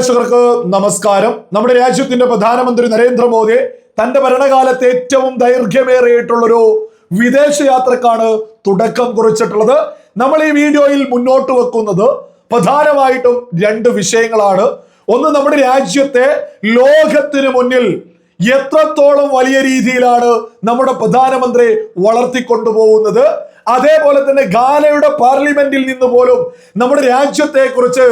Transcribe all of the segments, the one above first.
പ്രേക്ഷകർക്ക് നമസ്കാരം. നമ്മുടെ രാജ്യത്തിന്റെ പ്രധാനമന്ത്രി നരേന്ദ്രമോദി തന്റെ ഭരണകാലത്ത് ഏറ്റവും ദൈർഘ്യമേറിയിട്ടുള്ളൊരു വിദേശയാത്രക്കാണ് തുടക്കം കുറിച്ചിട്ടുള്ളത്. നമ്മൾ ഈ വീഡിയോയിൽ മുന്നോട്ട് വെക്കുന്നത് പ്രധാനമായിട്ടും രണ്ട് വിഷയങ്ങളാണ്. ഒന്ന് നമ്മുടെ രാജ്യത്തെ ലോകത്തിന് മുന്നിൽ എത്രത്തോളം വലിയ രീതിയിലാണ് നമ്മുടെ പ്രധാനമന്ത്രി വളർത്തിക്കൊണ്ടുപോകുന്നത്? അതേപോലെ തന്നെ ഗാനയുടെ പാർലമെന്റിൽ നിന്ന് പോലും നമ്മുടെ രാജ്യത്തെ കുറിച്ച്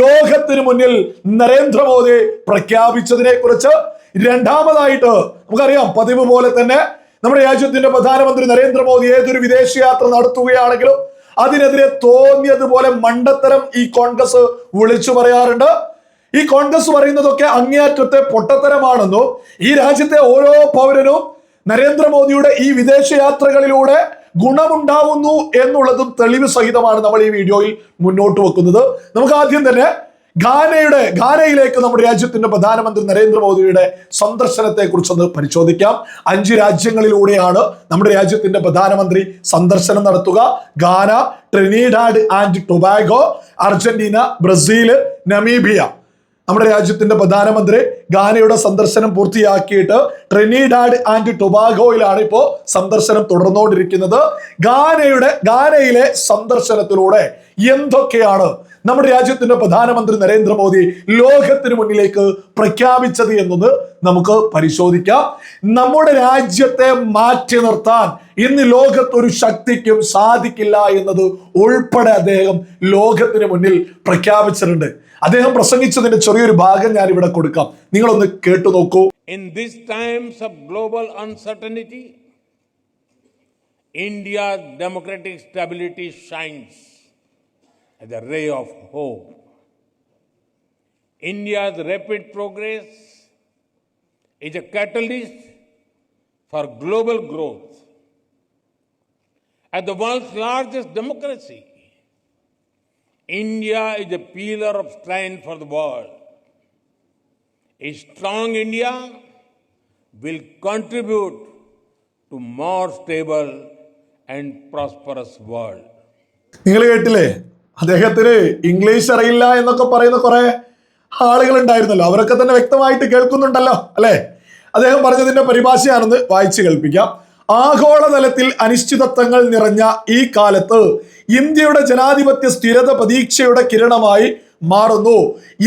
ലോകത്തിന് മുന്നിൽ നരേന്ദ്രമോദി പ്രഖ്യാപിച്ചതിനെ കുറിച്ച് രണ്ടാമതായിട്ട് നമുക്കറിയാം പതിവ് പോലെ തന്നെ നമ്മുടെ രാജ്യത്തിന്റെ പ്രധാനമന്ത്രി നരേന്ദ്രമോദി ഏതൊരു വിദേശയാത്ര നടത്തുകയാണെങ്കിലും അതിനെതിരെ തോന്നിയതുപോലെ മണ്ടത്തരം ഈ കോൺഗ്രസ് വിളിച്ചു പറയാറുണ്ട്. ഈ കോൺഗ്രസ് പറയുന്നതൊക്കെ അങ്ങേയറ്റത്തെ പൊട്ടത്തരമാണെന്നും ഈ രാജ്യത്തെ ഓരോ പൗരനും നരേന്ദ്രമോദിയുടെ ഈ വിദേശയാത്രകളിലൂടെ ഗുണമുണ്ടാവുന്നു എന്നുള്ളതും തെളിവ് സഹിതമാണ് നമ്മൾ ഈ വീഡിയോയിൽ മുന്നോട്ട് വെക്കുന്നത്. നമുക്ക് ആദ്യം തന്നെ ഘാനയുടെ ഘാനയിലേക്ക് നമ്മുടെ രാജ്യത്തിന്റെ പ്രധാനമന്ത്രി നരേന്ദ്രമോദിയുടെ സന്ദർശനത്തെ കുറിച്ചൊന്ന് പരിശോധിക്കാം. അഞ്ച് രാജ്യങ്ങളിലൂടെയാണ് നമ്മുടെ രാജ്യത്തിന്റെ പ്രധാനമന്ത്രി സന്ദർശനം നടത്തുക. Ghana Trinidad and Tobago Argentina Brazil Namibia. നമ്മുടെ രാജ്യത്തിന്റെ പ്രധാനമന്ത്രി ഗാനയുടെ സന്ദർശനം പൂർത്തിയാക്കിയിട്ട് ട്രിനിഡാഡ് ആൻഡ് ടൊബാഗോയിലാണ് ഇപ്പോൾ സന്ദർശനം തുടർന്നുകൊണ്ടിരിക്കുന്നത്. ഗാനയുടെ ഗാനയിലെ സന്ദർശനത്തിലൂടെ എന്തൊക്കെയാണ് നമ്മുടെ രാജ്യത്തിന്റെ പ്രധാനമന്ത്രി നരേന്ദ്രമോദി ലോകത്തിന് മുന്നിലേക്ക് പ്രഖ്യാപിച്ചത് എന്നത് നമുക്ക് പരിശോധിക്കാം. നമ്മുടെ രാജ്യത്തെ മാറ്റി നിർത്താൻ ഇന്ന് ലോകത്തൊരു ശക്തിക്കും സാധിക്കില്ല എന്നത് ഉൾപ്പെടെ അദ്ദേഹം ലോകത്തിന് മുന്നിൽ പ്രഖ്യാപിച്ചിട്ടുണ്ട്. അദ്ദേഹം പ്രസംഗിച്ചതിന്റെ ചെറിയൊരു ഭാഗം ഞാൻ ഇവിടെ കൊടുക്കാം. നിങ്ങൾ ഒന്ന് കേട്ടു നോക്കൂ. In this times of global uncertainty India democratic stability shines ray of hope India's rapid progress is a catalyst for global growth At the world's largest democracy India is a pillar of strength for the world. A strong India will contribute to more stable and prosperous world. നിങ്ങൾ കേട്ടില്ലേ അദ്ദേഹത്തിന് English അറിയില്ല എന്നൊക്കെ പറയുന്ന കുറെ ആളുകൾ ഉണ്ടായിരുന്നല്ലോ അവരൊക്കെ തന്നെ വ്യക്തമായിട്ട് കേൾക്കുന്നുണ്ടല്ലോ അല്ലെ അദ്ദേഹം പറഞ്ഞതിന്റെ പരിഭാഷയാണെന്ന് വായിച്ചു കേൾപ്പിക്കാം ആഗോളതലത്തിൽ അനിശ്ചിതത്വങ്ങൾ നിറഞ്ഞ ഈ കാലത്ത് ഇന്ത്യയുടെ ജനാധിപത്യ സ്ഥിരത പ്രതീക്ഷയുടെ കിരണമായി മാറുന്നു.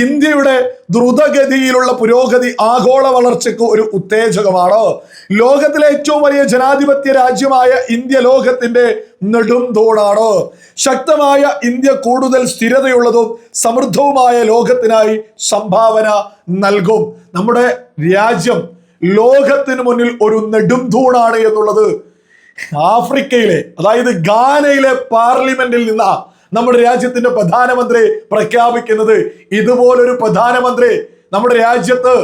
ഇന്ത്യയുടെ ദ്രുതഗതിയിലുള്ള പുരോഗതി ആഗോള വളർച്ചയ്ക്ക് ഒരു ഉത്തേജകമാണ്. ലോകത്തിലെ ഏറ്റവും വലിയ ജനാധിപത്യ രാജ്യമായ ഇന്ത്യ ലോകത്തിന്റെ നെടുംതൂണാണ് ശക്തമായ ഇന്ത്യ കൂടുതൽ സ്ഥിരതയുള്ളതും സമൃദ്ധവുമായ ലോകത്തിനായി സംഭാവന നൽകും. നമ്മുടെ രാജ്യം ലോകത്തിന് മുന്നിൽ ഒരു നെടുംതൂണാണ് എന്നുള്ളത് ആഫ്രിക്കയിലെ അതായത് ഗാനയിലെ പാർലമെന്റിൽ നിന്നാ നമ്മുടെ രാജ്യത്തിന്റെ പ്രധാനമന്ത്രി പ്രഖ്യാപിക്കുന്നത്. ഇതുപോലൊരു പ്രധാനമന്ത്രി നമ്മുടെ രാജ്യത്ത്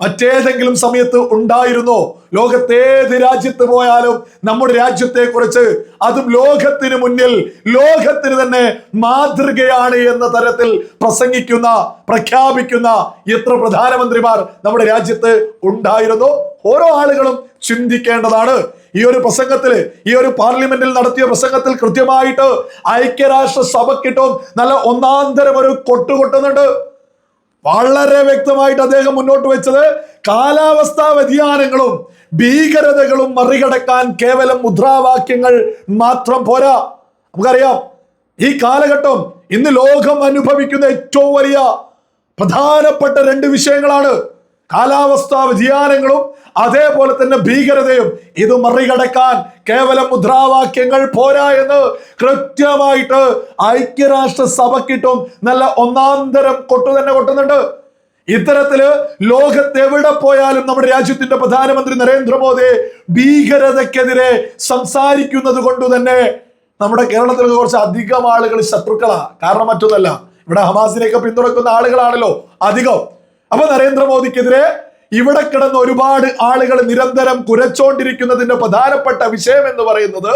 മറ്റേതെങ്കിലും സമയത്ത് ഉണ്ടായിരുന്നോ? ലോകത്തേത് രാജ്യത്ത് പോയാലും നമ്മുടെ രാജ്യത്തെ കുറിച്ച് അതും ലോകത്തിന് മുന്നിൽ ലോകത്തിന് തന്നെ മാതൃകയാണ് എന്ന തരത്തിൽ പ്രസംഗിക്കുന്ന പ്രഖ്യാപിക്കുന്ന എത്ര പ്രധാനമന്ത്രിമാർ നമ്മുടെ രാജ്യത്ത് ഉണ്ടായിരുന്നു? ഓരോ ആളുകളും ചിന്തിക്കേണ്ടതാണ്. ഈ ഒരു പ്രസംഗത്തിൽ ഈ ഒരു പാർലമെന്റിൽ നടത്തിയ പ്രസംഗത്തിൽ കൃത്യമായിട്ട് ഐക്യരാഷ്ട്ര സഭക്കിട്ടും നല്ല ഒന്നാന്തരം ഒരു കൊട്ടുകൊട്ടുന്നുണ്ട്. വളരെ വ്യക്തമായിട്ട് അദ്ദേഹം മുന്നോട്ട് വെച്ചത് കാലാവസ്ഥാ വ്യതിയാനങ്ങളും ഭീകരതകളും മറികടക്കാൻ കേവലം മുദ്രാവാക്യങ്ങൾ മാത്രം പോരാ. നമുക്കറിയാം ഈ കാലഘട്ടം ഇന്ന് ലോകം അനുഭവിക്കുന്ന ഏറ്റവും വലിയ പ്രധാനപ്പെട്ട രണ്ട് വിഷയങ്ങളാണ്. കാലാവസ്ഥാ വ്യതിയാനങ്ങളും അതേപോലെ തന്നെ ഭീകരതയും ഇത് മറികടക്കാൻ കേവലം മുദ്രാവാക്യങ്ങൾ പോരാ എന്ന് കൃത്യമായിട്ട് ഐക്യരാഷ്ട്ര സഭക്കിട്ടും നല്ല ഒന്നാന്തരം കൊട്ടു തന്നെ കൊട്ടുന്നുണ്ട്. ഇത്തരത്തിൽ ലോകത്ത് എവിടെ പോയാലും നമ്മുടെ രാജ്യത്തിന്റെ പ്രധാനമന്ത്രി നരേന്ദ്രമോദി ഭീകരതക്കെതിരെ സംസാരിക്കുന്നത് കൊണ്ട് തന്നെ നമ്മുടെ കേരളത്തിൽ കുറച്ച് അധികം ആളുകൾ ശത്രുക്കളാ. കാരണം മറ്റൊന്നല്ല ഇവിടെ ഹമാസിനെയൊക്കെ പിന്തുണക്കുന്ന ആളുകളാണല്ലോ അധികം. അപ്പൊ നരേന്ദ്രമോദിക്കെതിരെ ഇവിടെ കിടന്ന് ഒരുപാട് ആളുകൾ നിരന്തരം കുരച്ചോണ്ടിരിക്കുന്നതിന്റെ പ്രധാനപ്പെട്ട വിഷയം എന്ന് പറയുന്നത്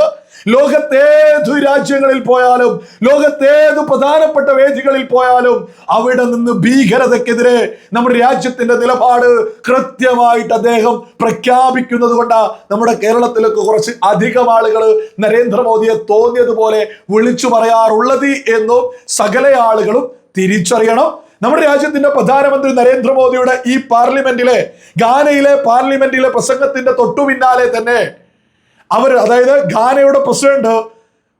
ലോകത്തേതു രാജ്യങ്ങളിൽ പോയാലും ലോകത്തേതു പ്രധാനപ്പെട്ട വേദികളിൽ പോയാലും അവിടെ നിന്ന് ഭീകരതക്കെതിരെ നമ്മുടെ രാജ്യത്തിന്റെ നിലപാട് കൃത്യമായിട്ട് അദ്ദേഹം പ്രഖ്യാപിക്കുന്നത് കൊണ്ടാ നമ്മുടെ കേരളത്തിലൊക്കെ കുറച്ച് അധികം ആളുകൾ നരേന്ദ്രമോദിയെ തോന്നിയതുപോലെ വിളിച്ചു പറയാറുള്ളത് എന്നും സകല ആളുകളും തിരിച്ചറിയണം. നമ്മുടെ രാജ്യത്തിന്റെ പ്രധാനമന്ത്രി നരേന്ദ്രമോദിയുടെ ഈ പാർലമെന്റിലെ ഗാനയിലെ പാർലമെന്റിലെ പ്രസംഗത്തിന്റെ തൊട്ടു പിന്നാലെ തന്നെ അവർ അതായത് ഗാനയുടെ പ്രസിഡന്റ്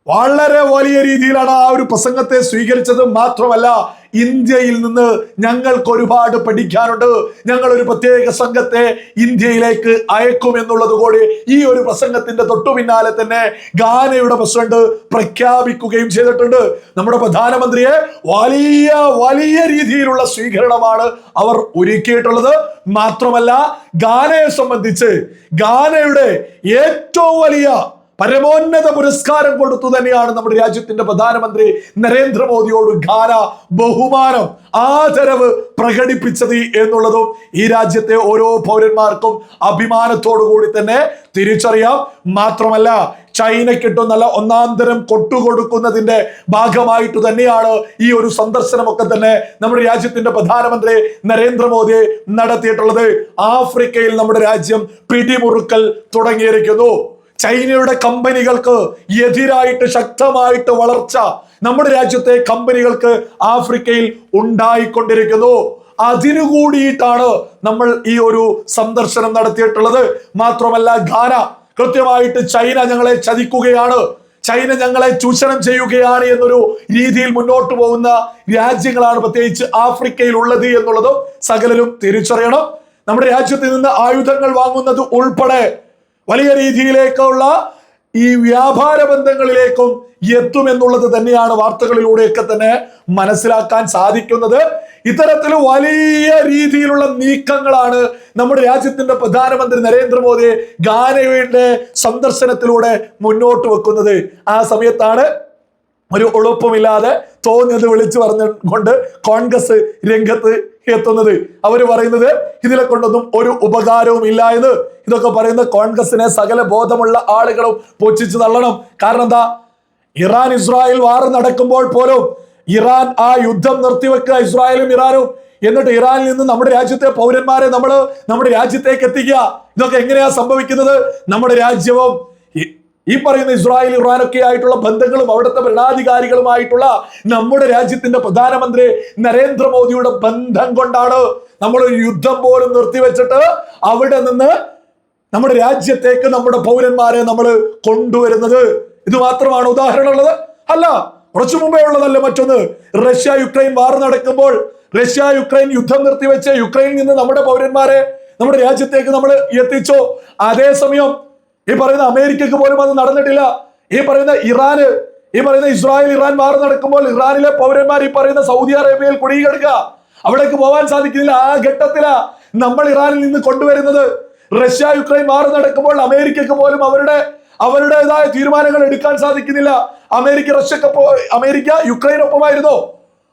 വളരെ വലിയ രീതിയിലാണ് ആ ഒരു പ്രസംഗത്തെ സ്വീകരിച്ചത്. മാത്രമല്ല ഇന്ത്യയിൽ നിന്ന് ഞങ്ങൾക്ക് ഒരുപാട് പഠിക്കാനുണ്ട്. ഞങ്ങൾ ഒരു പ്രത്യേക സംഘത്തെ ഇന്ത്യയിലേക്ക് അയക്കും എന്നുള്ളത് കൂടി ഈ ഒരു പ്രസംഗത്തിന്റെ തൊട്ടു പിന്നാലെ തന്നെ ഗാനയുടെ പ്രസിഡന്റ് പ്രഖ്യാപിക്കുകയും ചെയ്തിട്ടുണ്ട്. നമ്മുടെ പ്രധാനമന്ത്രിയെ വലിയ വലിയ രീതിയിലുള്ള സ്വീകരണമാണ് അവർ ഒരുക്കിയിട്ടുള്ളത്. മാത്രമല്ല ഗാനയെ സംബന്ധിച്ച് ഗാനയുടെ ഏറ്റവും വലിയ പരമോന്നത പുരസ്കാരം കൊടുത്തു തന്നെയാണ് നമ്മുടെ രാജ്യത്തിന്റെ പ്രധാനമന്ത്രി നരേന്ദ്രമോദിയോട് ഖാന ബഹുമാനം ആദരവ് പ്രകടിപ്പിച്ചത് എന്നുള്ളതും ഈ രാജ്യത്തെ ഓരോ പൗരന്മാർക്കും അഭിമാനത്തോടു കൂടി തന്നെ തിരിച്ചറിയാം. മാത്രമല്ല ചൈനക്കിട്ടും നല്ല ഒന്നാം തരം കൊട്ടുകൊടുക്കുന്നതിന്റെ ഭാഗമായിട്ട് തന്നെയാണ് ഈ ഒരു സന്ദർശനമൊക്കെ തന്നെ നമ്മുടെ രാജ്യത്തിന്റെ പ്രധാനമന്ത്രി നരേന്ദ്രമോദി നടത്തിയിട്ടുള്ളത്. ആഫ്രിക്കയിൽ നമ്മുടെ രാജ്യം പിടിമുറുക്കൽ തുടങ്ങിയിരിക്കുന്നു. ചൈനയുടെ കമ്പനികൾക്ക് എതിരായിട്ട് ശക്തമായിട്ട് വളർച്ച നമ്മുടെ രാജ്യത്തെ കമ്പനികൾക്ക് ആഫ്രിക്കയിൽ ഉണ്ടായിക്കൊണ്ടിരിക്കുന്നു. അതിനു കൂടിയിട്ടാണ് നമ്മൾ ഈ ഒരു സന്ദർശനം നടത്തിയിട്ടുള്ളത്. മാത്രമല്ല ഘാന കൃത്യമായിട്ട് ചൈന ഞങ്ങളെ ചതിക്കുകയാണ്. ചൈന ഞങ്ങളെ ചൂഷണം ചെയ്യുകയാണ് എന്നൊരു രീതിയിൽ മുന്നോട്ട് പോകുന്ന രാജ്യങ്ങളാണ് പ്രത്യേകിച്ച് ആഫ്രിക്കയിൽ ഉള്ളത് എന്നുള്ളതും സകലരും തിരിച്ചറിയണം. നമ്മുടെ രാജ്യത്ത് നിന്ന് ആയുധങ്ങൾ വാങ്ങുന്നത് ഉൾപ്പെടെ വലിയ രീതിയിലേക്കുള്ള ഈ വ്യാപാര ബന്ധങ്ങളിലേക്കും എത്തുമെന്നുള്ളത് തന്നെയാണ് വാർത്തകളിലൂടെയൊക്കെ തന്നെ മനസ്സിലാക്കാൻ സാധിക്കുന്നത്. ഇത്തരത്തിൽ വലിയ രീതിയിലുള്ള നീക്കങ്ങളാണ് നമ്മുടെ രാജ്യത്തിന്റെ പ്രധാനമന്ത്രി നരേന്ദ്രമോദി ഗാനയുടെ സന്ദർശനത്തിലൂടെ മുന്നോട്ട് വെക്കുന്നത്. ആ സമയത്താണ് ഒരു എളുപ്പമില്ലാതെ തോന്നിയത് വിളിച്ചു പറഞ്ഞുകൊണ്ട് കോൺഗ്രസ് രംഗത്ത് എത്തുന്നത്. അവർ പറയുന്നത് ഇതിനെ കൊണ്ടൊന്നും ഒരു ഉപകാരവും ഇല്ല എന്ന്. ഇതൊക്കെ പറയുന്ന കോൺഗ്രസിനെ സകല ബോധമുള്ള ആളുകളും പൊച്ചിച്ചു തള്ളണം. കാരണം എന്താ? ഇറാൻ ഇസ്രായേൽ വാർ നടക്കുമ്പോൾ പോലും ഇറാൻ ആ യുദ്ധം നിർത്തിവെക്കുക ഇസ്രായേലും ഇറാനും. എന്നിട്ട് ഇറാനിൽ നിന്ന് നമ്മുടെ രാജ്യത്തെ പൗരന്മാരെ നമ്മൾ നമ്മുടെ രാജ്യത്തേക്ക് എത്തിക്കുക. ഇതൊക്കെ എങ്ങനെയാ സംഭവിക്കുന്നത്? നമ്മുടെ രാജ്യവും ഈ- പറയുന്ന ഇസ്രായേൽ ഇറാനൊക്കെ ആയിട്ടുള്ള ബന്ധങ്ങളും അവിടുത്തെ ഭരണാധികാരികളുമായിട്ടുള്ള നമ്മുടെ രാജ്യത്തിന്റെ പ്രധാനമന്ത്രി നരേന്ദ്രമോദിയുടെ ബന്ധം കൊണ്ടാണ് നമ്മൾ ഒരു യുദ്ധം പോലും നിർത്തിവെച്ചിട്ട് അവിടെ നിന്ന് നമ്മുടെ രാജ്യത്തേക്ക് നമ്മുടെ പൗരന്മാരെ നമ്മൾ കൊണ്ടുവരുന്നത്. ഇത് മാത്രമാണ് ഉദാഹരണം ഉള്ളത് അല്ല കുറച്ചു മുമ്പേ ഉള്ളതല്ല മറ്റൊന്ന്. റഷ്യ യുക്രൈൻ വാർ നടക്കുമ്പോൾ റഷ്യ യുക്രൈൻ യുദ്ധം നിർത്തിവെച്ച് യുക്രൈനിൽ നിന്ന് നമ്മുടെ പൗരന്മാരെ നമ്മുടെ രാജ്യത്തേക്ക് നമ്മൾ എത്തിച്ചോ. അതേസമയം ഈ പറയുന്ന അമേരിക്കക്ക് പോലും അത് നടന്നിട്ടില്ല. ഈ പറയുന്ന ഇറാന് ഈ പറയുന്ന ഇസ്രായേൽ ഇറാൻ വാർ നടക്കുമ്പോൾ ഇറാനിലെ പൗരന്മാർ ഈ പറയുന്ന സൗദി അറേബ്യയിൽ കുടികിടക്കുക അവിടേക്ക് പോകാൻ സാധിക്കുന്നില്ല. ആ ഘട്ടത്തിലാ നമ്മൾ ഇറാനിൽ നിന്ന് കൊണ്ടുവരുന്നത്. റഷ്യ യുക്രൈൻ വാർ നടക്കുമ്പോൾ അമേരിക്കക്ക് പോലും അവരുടെ അവരുടേതായ തീരുമാനങ്ങൾ എടുക്കാൻ സാധിക്കുന്നില്ല. അമേരിക്ക റഷ്യക്കൊപ്പം അമേരിക്ക യുക്രൈനൊപ്പമായിരുന്നോ?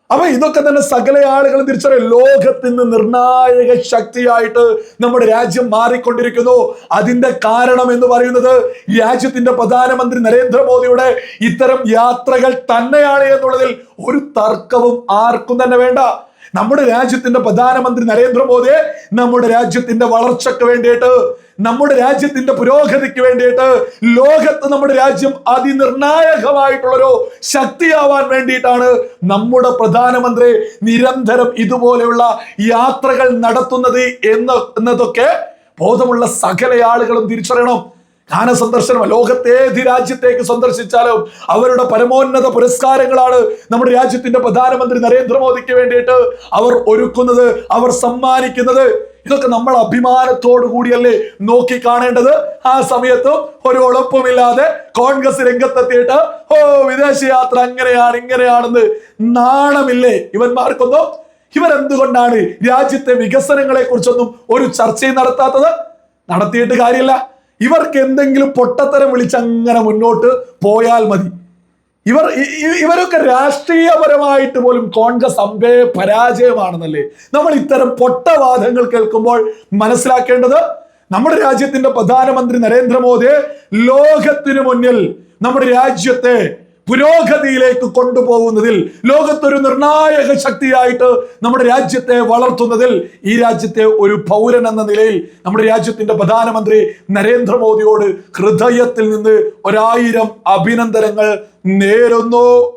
അപ്പൊ ഇതൊക്കെ തന്നെ സകല ആളുകളും തിരിച്ചറിയും. ലോകത്തിന് നിർണായക ശക്തിയായിട്ട് നമ്മുടെ രാജ്യം മാറിക്കൊണ്ടിരിക്കുന്നു. അതിന്റെ കാരണം എന്ന് പറയുന്നത് രാജ്യത്തിന്റെ പ്രധാനമന്ത്രി നരേന്ദ്രമോദിയുടെ ഇത്തരം യാത്രകൾ തന്നെയാണ് എന്നുള്ളതിൽ ഒരു തർക്കവും ആർക്കും തന്നെ വേണ്ട. നമ്മുടെ രാജ്യത്തിന്റെ പ്രധാനമന്ത്രി നരേന്ദ്രമോദിയെ നമ്മുടെ രാജ്യത്തിന്റെ വളർച്ചയ്ക്ക് വേണ്ടിയിട്ട് നമ്മുടെ രാജ്യത്തിന്റെ പുരോഗതിക്ക് വേണ്ടിയിട്ട് ലോകത്ത് നമ്മുടെ രാജ്യം അതിനിർണായകമായിട്ടുള്ളൊരു ശക്തിയാവാൻ വേണ്ടിയിട്ടാണ് നമ്മുടെ പ്രധാനമന്ത്രി നിരന്തരം ഇതുപോലെയുള്ള യാത്രകൾ നടത്തുന്നത് എന്ന് എന്നതൊക്കെ ബോധമുള്ള സകല ആളുകളും തിരിച്ചറിയണം. ജ്ഞാന സന്ദർശനം ലോകത്തേത് രാജ്യത്തേക്ക് സന്ദർശിച്ചാലും അവരുടെ പരമോന്നത പുരസ്കാരങ്ങളാണ് നമ്മുടെ രാജ്യത്തിന്റെ പ്രധാനമന്ത്രി നരേന്ദ്രമോദിക്ക് വേണ്ടിയിട്ട് അവർ ഒരുക്കുന്നത് അവർ സമ്മാനിക്കുന്നത്. ഇതൊക്കെ നമ്മൾ അഭിമാനത്തോടു കൂടിയല്ലേ നോക്കി കാണേണ്ടത്? ആ സമയത്തും ഒരു ഉളപ്പുമില്ലാതെ കോൺഗ്രസ് രംഗത്തെത്തിയിട്ട് ഓ വിദേശ യാത്ര അങ്ങനെയാണ് ഇങ്ങനെയാണെന്ന് നാണമില്ലേ ഇവന്മാർക്കൊന്നും? ഇവരെന്തുകൊണ്ടാണ് രാജ്യത്തെ വികസനങ്ങളെ കുറിച്ചൊന്നും ഒരു ചർച്ചയും നടത്താത്തത്? നടത്തിയിട്ട് കാര്യമില്ല. ഇവർക്ക് എന്തെങ്കിലും പൊട്ടത്തരം വിളിച്ച് അങ്ങനെ മുന്നോട്ട് പോയാൽ മതി. ഇവർ ഇവരൊക്കെ രാഷ്ട്രീയപരമായിട്ട് പോലും കോൺഗ്രസ് അമ്പേ പരാജയമാണെന്നല്ലേ? നമ്മൾ ഇത്തരം പൊട്ടവാദങ്ങൾ കേൾക്കുമ്പോൾ മനസ്സിലാക്കേണ്ടത് നമ്മുടെ രാജ്യത്തിന്റെ പ്രധാനമന്ത്രി നരേന്ദ്രമോദി ലോകത്തിനു മുന്നിൽ നമ്മുടെ രാജ്യത്തെ പുരോഗതിയിലേക്ക് കൊണ്ടുപോകുന്നതിൽ ലോകത്തൊരു നിർണായക ശക്തിയായിട്ട് നമ്മുടെ രാജ്യത്തെ വളർത്തുന്നതിൽ ഈ രാജ്യത്തെ ഒരു പൗരൻ എന്ന നിലയിൽ നമ്മുടെ രാജ്യത്തിന്റെ പ്രധാനമന്ത്രി നരേന്ദ്രമോദിയോട് ഹൃദയത്തിൽ നിന്ന് ഒരായിരം അഭിനന്ദനങ്ങൾ നേരുന്നു.